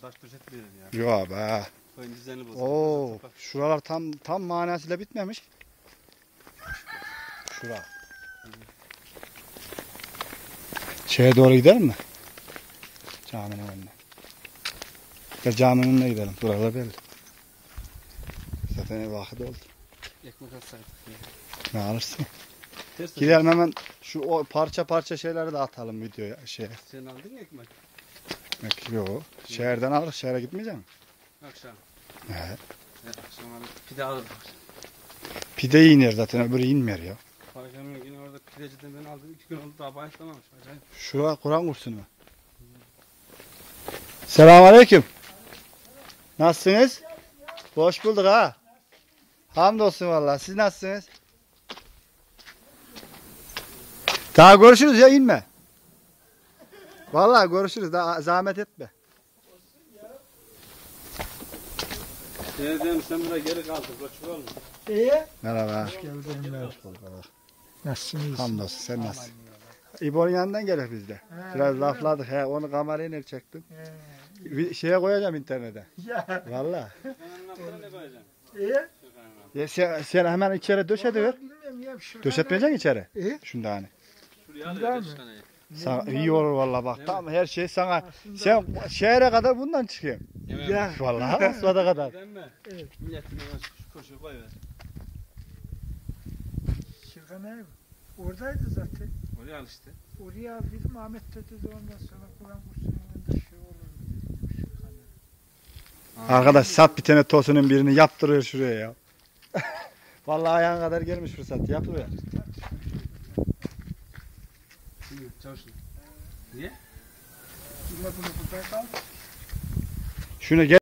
taş döşetmeyelim ya. Yok be. Koyun düzeni bozuldu. Oo, şuralar tam tam manasıyla bitmemiş. Şura. Şeye doğru gidelim mi? Caminin önüne. Ya caminin önüne gidelim. Buralar belli. Zaten vakit oldu. Ekmek atsaydık. Ne alırsın? Gidelim hemen şu o parça parça şeyleri de atalım videoya. Şeye. Sen aldın ya ekmek. Ekmek yok. Şehirden alırız. Şehre gitmeyecek misin? Akşam. He. Evet, akşam alıp pide alırdık. Pide iner zaten öbürü inmiyor ya. Parçanın yine orada pideciden ben aldım. iki gün oldu daha başlamamış. Acayip. Şura Kur'an kursu mu? Selamünaleyküm. Nasılsınız? Hoş bulduk ha. Hamdolsun vallahi. Siz nasılsınız? Daha görüşürüz ya inme. Vallahi görüşürüz. Daha zahmet etme. Dedim sen buraya geri kaldın. Koçuk olma. İyi. Merhaba. Geldin mi? Hoş bulduk. Nasılsınız? Hamdolsun. Sen nasılsın? İbo'nun yanından gelir bizde. Biraz lafladık. He, onu kamerayla çektim. He. Bir şeye koyacağım internete. Ya. Koyacaksın? İyi. Anam. Ya sen, sen hemen içeri döşediver. Bilmiyorum ya. Şu Döşetmeyeceksin içeri. İyi. Şunda hani. Şuraya al Güzel Sana, iyi olur vallahi bak. Değil Tam her şey sana. Aslında Sen şehre kadar bundan çıkıyorsun. Ya. Vallahi Asfada kadar. Değil mi? Evet. Koşuyu koyuver. Şırkan ev. Oradaydı zaten. Oraya al işte. Oraya bizim Ahmet de dedi ondan sonra Kur'an kursunun önünde şey olur. Arkadaş sat bir tane tosunun birini yaptırıyor şuraya ya. vallahi ayağın kadar gelmiş fırsat yaptırıyor. Şimdi çavuşun. Niye? Şunu gel.